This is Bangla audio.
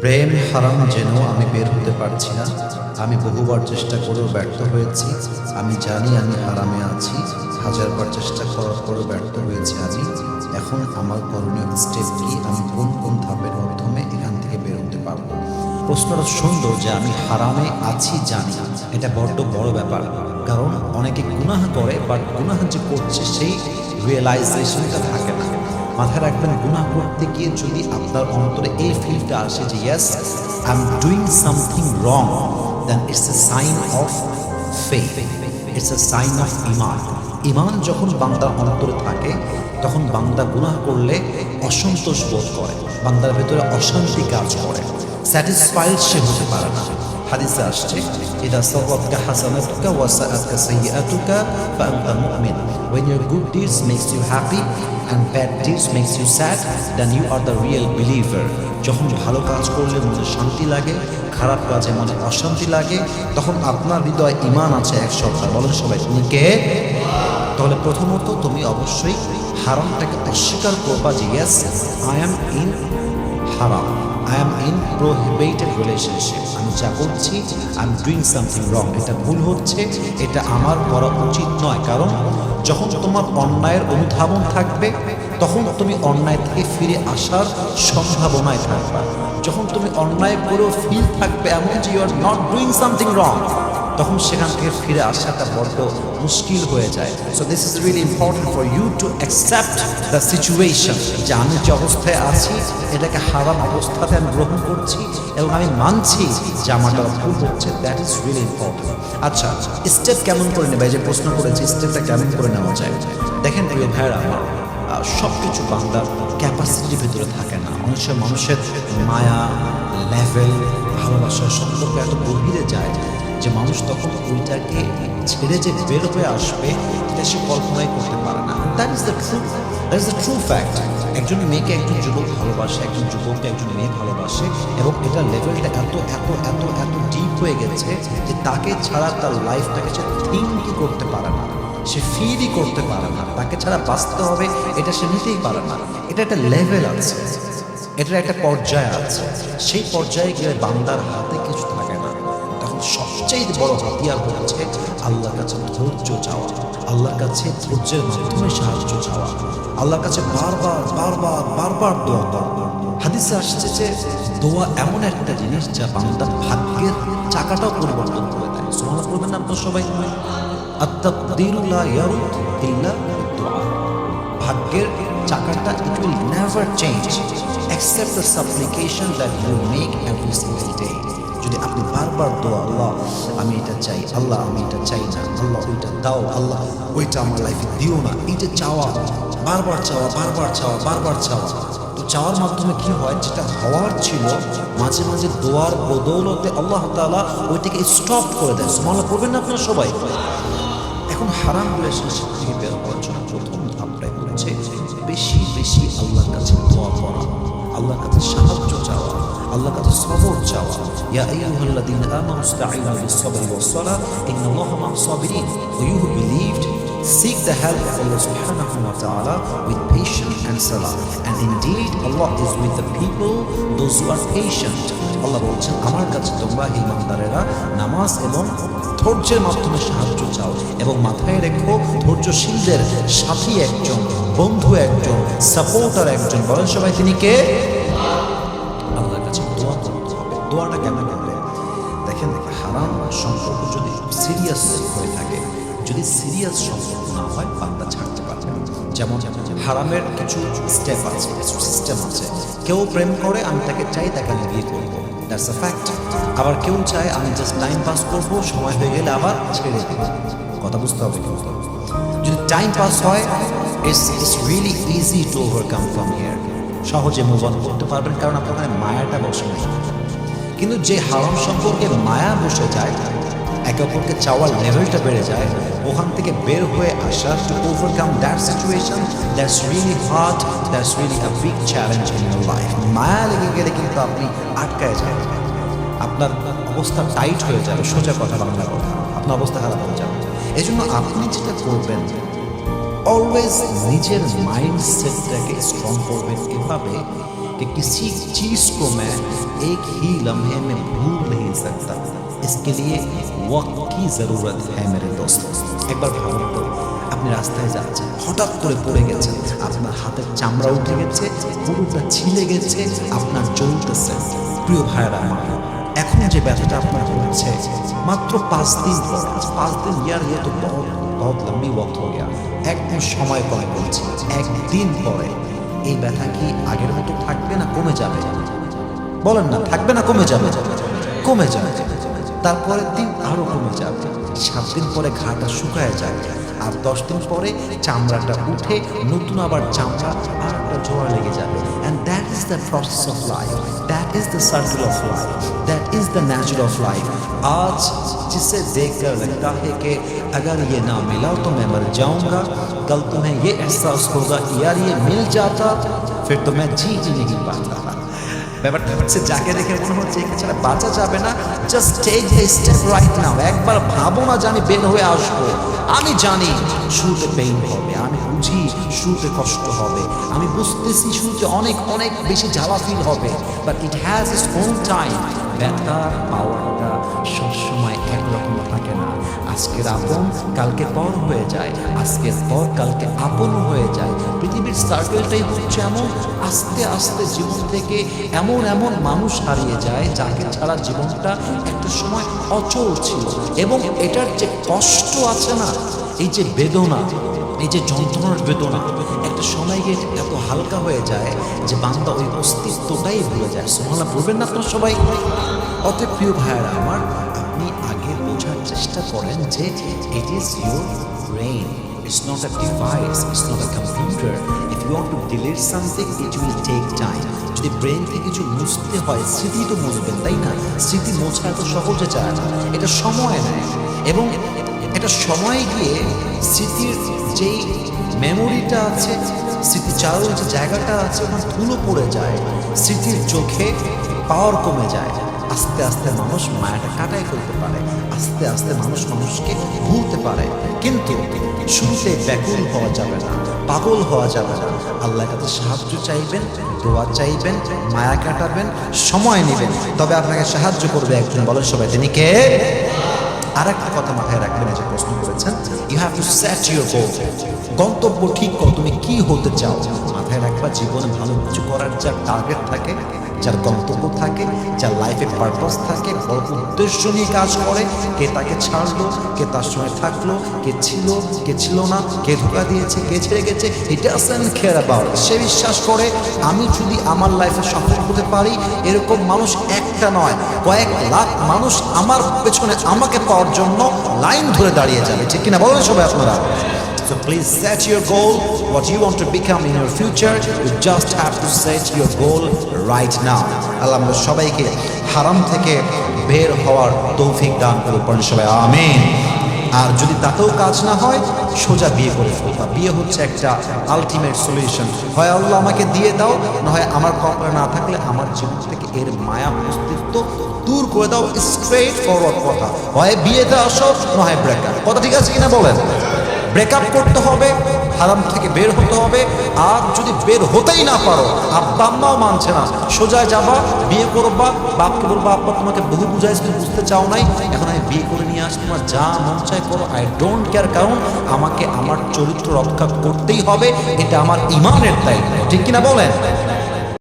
প্রেম হারাম যেন আমি বের হতে পারছি না। আমি বহুবার চেষ্টা করেও ব্যর্থ হয়েছি। আমি জানি আমি হারামে আছি। হাজারবার চেষ্টা করার পরেও ব্যর্থ হয়েছি আমি। এখন আমার করণীয় স্টেপ কি? আমি কোন কোন ধাপের মাধ্যমে এখান থেকে বের হতে পারব? প্রশ্নটা সুন্দর যে আমি হারামে আছি জানি। এটা বড্ড বড় ব্যাপার। কারণ অনেকে গুনাহ করে বাট গুনাহ যে করছে, সেই রিয়েলাইজেশনটা থাকে না। মাথায় রাখবেন, গুনাহ করতে গিয়ে যদি আপনার অন্তরে এই ফিলটা আসে যে yes I am doing something wrong then it's a sign of faith it's a sign of ইমান ইমান যখন বান্দার অন্তরে থাকে, তখন বান্দা গুনাহ করলে অসন্তোষ বোধ করে। বান্দার ভেতরে অশান্তি কাজ করে। স্যাটিসফাইড সে হতে পারে না। হাদিসে আসছে সাওয়াতকা হাসানাতুকা ওয়া সাআতকা সাইয়্যাতুকা ফাআনতা মুমিন when your good deeds makes you happy and bad deeds makes you sad, then you are the real believer. যখন ভালো কাজ করলে মনে শান্তি লাগে, খারাপ কাজে মনে অশান্তি লাগে, তখন আপনার হৃদয় ইমান আছে এক সপ্তাহ। বলেন সবাই, তুমি কে? তাহলে প্রথমত তুমি অবশ্যই হারামটাকে অস্বীকার করবা যে ইয়েস আই অ্যাম ইন হারাম I am in prohibited relationship আমি যা করছি I am doing something wrong এটা ভুল হচ্ছে, এটা আমার করা উচিত নয়। কারণ যখন তোমার অন্যায়ের অনুধাবন থাকবে তখন তুমি অন্যায় থেকে ফিরে আসার সম্ভাবনায় থাকবা। যখন তুমি অন্যায় করেও ফিল থাকবে এমন যে you are not doing something wrong তখন সেখান থেকে ফিরে আসাটা বড্ড মুশকিল হয়ে যায়। So this is really important for you to accept the situation যে আমি যে অবস্থায় আছি, এটাকে হারাম অবস্থাতে আমি গ্রহণ করছি এবং আমি মানছি যে আমার ভুল হচ্ছে দ্যাট ইজ রিয়েলি ইম্পর্টেন্ট আচ্ছা স্টেপ কেমন করে নেবে? যে প্রশ্ন করেছি স্টেপটা কেমন করে নেওয়া যায়? দেখেন প্রিয় ভাইয়েরা আমার সব কিছু বান্দার ক্যাপাসিটির ভিতরে থাকে না। সময় মানুষের মায়া লেভেল ভালোবাসার সম্পর্ক এত গভীরে যায় যে মানুষ তখন ওইটাকে ছেড়ে যে বের হয়ে আসবে এটা সে কল্পনাই করতে পারে না। That is the true that is the true fact একজন মেয়েকে একজন যুবক ভালোবাসে, একজন যুবককে একজন মেয়ে ভালোবাসে, এবং এটা লেভেলটা এত এত এত এত ডিপ হয়ে গেছে যে তাকে ছাড়া তার লাইফটাকে সে থিঙ্কই করতে পারে না। সে ফিলই করতে পারে না। তাকে ছাড়া বাঁচতে হবে, এটা সে নিতেই পারে না। এটা একটা লেভেল আছে। এটার একটা পর্যায় আছে। সেই পর্যায়ে গেলে বান্দার হাতে কিছু থাকে না। তখন সবচেয়ে বড় হাতিয়ার হচ্ছে আল্লাহর কাছে ধৈর্য চাওয়া। আল্লাহর কাছে ধৈর্যের মাধ্যমে সাহায্য চাওয়া। আল্লাহর কাছে বারবার বারবার বারবার দোয়া করা। হাদিসে আসছে যে দোয়া এমন একটা জিনিস যা বান্দার ভাগ্যের চাকাটাও পরিবর্তন করে। দেয় সোমালা করবেন না, আপনার সবাই। আত্মাকুদ্দিরুল্লাহ ইয়ারুদ ইল্লা দোয়া ভাগ্যের চাকাটা it will never change except the supplication that you make every single day যদি আপনি বারবার দোয়া, আল্লাহ, আমি এটা চাই, আল্লাহ, আমি এটা চাই না, আল্লাহ, ওইটা দাও, আল্লাহ, ওইটা আমার লাইফে দিও না, এইটা চাওয়া, বারবার চাওয়া বারবার চাওয়া বারবার চাওয়া। চাওয়ার মাধ্যমে কি হয়? যেটা হওয়ার ছিল, মাঝে মাঝে দোয়ার বদৌলতে আল্লাহ তাআলা ওইটাকে স্টপ করে দেয় সুমাল্লাহ করবেন না আপনারা সবাই? এখন হারাম রিলেশনশিপ থেকে বের হওয়ার জন্য প্রথম ধাপটাই হচ্ছে বেশি বেশি আল্লাহর কাছে দোয়া করা, আল্লাহর কাছে সাহায্য চাওয়া, আল্লাহর কাছে সবর চাওয়া। ইয়া আইয়ুহাল্লাযীনা আমানু ইসতাঈনু বিস-সাবরি ওয়াস-সালাহ, ইন্নাল্লাহা মা'আস সাবিরিন for you who believed seek the help of Allah subhanahu wa ta'ala with patience and salah. And indeed, Allah is with the people, those who are patient. Allah বলছেন, আমার কাছে তোমরা ইমানদারেরা, নামাজ এবং ধৈর্যের মাধ্যমে সাহায্য চাও এবং মাথায় রেখো ধৈর্যশীলদের সাথী একজন, বন্ধু একজন সাপোর্টার একজন। বলেন সবাই, তিনি কে? আল্লাহর কাছে দোয়াটা কেমন করবে দেখেন দেখে হারাম সম্পর্ক যদি সিরিয়াস হয়ে থাকে যদি সিরিয়াস সম্পর্ক না হয় বান্দা ছাড়তে পারবে যেমন হারামের কিছু স্টেপ আছে, কিছু সিস্টেম আছে। কেউ প্রেম করে, আমি তাকে চাই তাকে আমি বিয়ে করব দ্যাটস আ ফ্যাক্ট আবার কেউ চায় আমি জাস্ট টাইম পাস করব, সময় হয়ে গেলে আবার ছেড়ে দেবো। কথা বুঝতে হবে কেউ যদি টাইম পাস হয় it's it's really easy to overcome from here সহজে মুভ অন করতে পারবেন, কারণ আপনার মায়াটা বসে কিন্তু যে হারাম সম্পর্কে মায়া বসে যায় একে অপরকে চাওয়ার লেভেলটা বেড়ে যায় ওখান থেকে বের হয়ে আসা to overcome that situation that's really hard that's really a big challenge in your life মায়া লেগে গেলে কিন্তু আপনি আটকায় যান আপনার অবস্থা টাইট হয়ে যাবে সোজা কথা বাংলা কথা আপনার অবস্থা খারাপ হয়ে যাবে এই জন্য আপনি যেটা করবেন অলওয়েজ নিজের মাইন্ড সেটটাকে স্ট্রং করবেন এভাবে कि किसी चीज को मैं एक ही लम्हे में भूल नहीं सकता इसके लिए वक्त की जरूरत है मेरे दोस्त একবার ভাবুন তো আপনি রাস্তায় যাচ্ছেন হঠাৎ করে পড়ে গেছেন আপনার হাতের চামড়া উঠে গেছে পুরোটা ছিঁড়ে গেছে আপনার জ্বলতেছে প্রিয় ভাইয়েরা আমার এখন যে ব্যথাটা আপনার হচ্ছে মাত্র পাঁচ দিন পর পাঁচ দিন ইয়ার ইয়ে তো বহুত বহুত লম্বি ওয়াক্ত হয়ে গেল একদিন সময় কম বলছি একদিন পরে এই ব্যথা কি আগের মতো থাকবে না কমে যাবে বলেন না থাকবে না কমে যাবে কমে যাবে তারপরের দিন আরো কমে যাবে সাত দিন পরে ঘাটা শুকায় যাবে আর দশ দিন পরে চামড়াটা উঠে নতুন আবার চামড়া আর একটা জোড়া লেগে যাবে and that is the process of life that is the circle of life that is the nature of life आज जिसे देखकर लगता है कि अगर ये ना मिला तो मैं मर जाऊंगा कल तुम्हें ये एहसास होगा कि यार ये मिल जाता फिर तो मैं जी ही नहीं पाता ব্যাপারটা হচ্ছে যাকে দেখে মনে হচ্ছে একে ছাড়া বাঁচা যাবে না just take the step right now একবার ভাবো না জানি বের হয়ে আসব। আমি জানি শুরুতে পেইন হবে, আমি বুঝি শুরুতে কষ্ট হবে। আমি বুঝতেছি শুরুতে অনেক অনেক বেশি জ্বালা ফিল হবে but it has its own time ব্যথা পাওয়াটা সবসময় একরকম থাকে না। আজকের আপন কালকে পর হয়ে যায়, আজকের পর কালকে আপন হয়ে যায়। পৃথিবীর সার্কেলটাই হচ্ছে এমন, আস্তে আস্তে জীবন থেকে এমন এমন মানুষ হারিয়ে যায়, যাকে ছাড়া জীবনটা একটা সময় অচল ছিল। এবং এটার যে কষ্ট আছে না, এই যে বেদনা, এই যে যন্ত্রণার বেদনা, একটা সময় গিয়ে হালকা হয়ে যায় যে বান্দা ওই অস্তিত্বটাই ভুলে যায়। সোমালা বলবেন না আপনার সবাই? অত প্রিয় ভাইয়েরা আমার আপনি আগে বোঝার চেষ্টা করেন যে it is your brain not a device, it's not a computer. If you want to delete something, it will take time. যদি ব্রেন থেকে কিছু মুছতে হয় স্মৃতি তো মুছবেন তাই না? স্মৃতি মোছা এত সহজে যায় না। এটা সময় নেয়। এবং এটা সময় গিয়ে স্মৃতির যেই মেমোরিটা আছে স্মৃতিচারণ যে জায়গাটা আছে, ওখানে ধুলো পড়ে যায়, স্মৃতির চোখে পাওয়ার কমে যায়। আস্তে আস্তে মানুষ মায়াটা কাটাই করতে পারে, আস্তে আস্তে মানুষ মানুষকে ভুলতে পারে। কিন্তু শুরুতে ব্যাকুল হওয়া যাবে না, পাগল হওয়া যাবে না। আল্লাহ কাছে সাহায্য চাইবেন, দোয়া চাইবেন, মায়া কাটাবেন, সময় নেবেন। তবে আপনাকে সাহায্য করবে একজন, বলেন সবাই, তিনি কে? আর একটা কথা মাথায় রাখবেন যে প্রশ্ন করেছেন you have to set your goal গন্তব্য ঠিক করো, তুমি কি হতে চাও? মাথায় রাখবা, জীবনে ভালো কিছু করার যার টার্গেট থাকে, যার গন্তব্য থাকে, যার লাইফে পারপাস থাকে, বড় উদ্দেশ্য নিয়ে কাজ করে, কে তাকে ছাড়লো, কে তার সঙ্গে থাকল, কে ছিল কে ছিল না, কে ধোকা দিয়েছে, কে ছেড়ে গেছে এটা আসেন খেয়ার অ্যাবাউট সে বিশ্বাস করে, আমি যদি আমার লাইফে সফল হতে পারি, এরকম মানুষ একটা নয় কয়েক লাখ মানুষ আমার পেছনে আমাকে পাওয়ার জন্য লাইন ধরে দাঁড়িয়ে যাবে ঠিক কিনা বলেন সবাই আপনারা So please set your goal, what you want to become in your future. You just have to set your goal right now. আল্লাহ আমরা সবাইকে হারাম থেকে বের হওয়ার তৌফিক দান করে পড়েন সবাই আমিন আর যদি তাতেও কাজ না হয়, সোজা বিয়ে করে ফেলবা বিয়ে হচ্ছে একটা আলটিমেট সলিউশন হয় আল্লাহ আমাকে দিয়ে দাও, না হয় আমার কপালে না থাকলে আমার জীবন থেকে এর মায়া, অস্তিত্ব দূর করে দাও স্ট্রেট ফরওয়ার্ড কথা। হয় বিয়েতে আসো না হয় ব্রেকআপ কথা ঠিক আছে কিনা বলেন? ব্রেকআপ করতে হবে হারাম থেকে বের হতে হবে। আর যদি বের হতেই না পারো আব্বা আম্মাও মানছে না সোজা যাবা, বিয়ে করবা, বাপকে বলবা, আব্বা, তোমাকে বহু বুঝাইছে, তুমি বুঝতে চাও নাই। এখন আমি বিয়ে করে নিয়ে আসি, তোমার যা মন চায় করো। আই ডোন্ট কেয়ার কারণ আমাকে আমার চরিত্র রক্ষা করতেই হবে। এটা আমার ইমানের দায়িত্ব। ঠিক কিনা বলেন?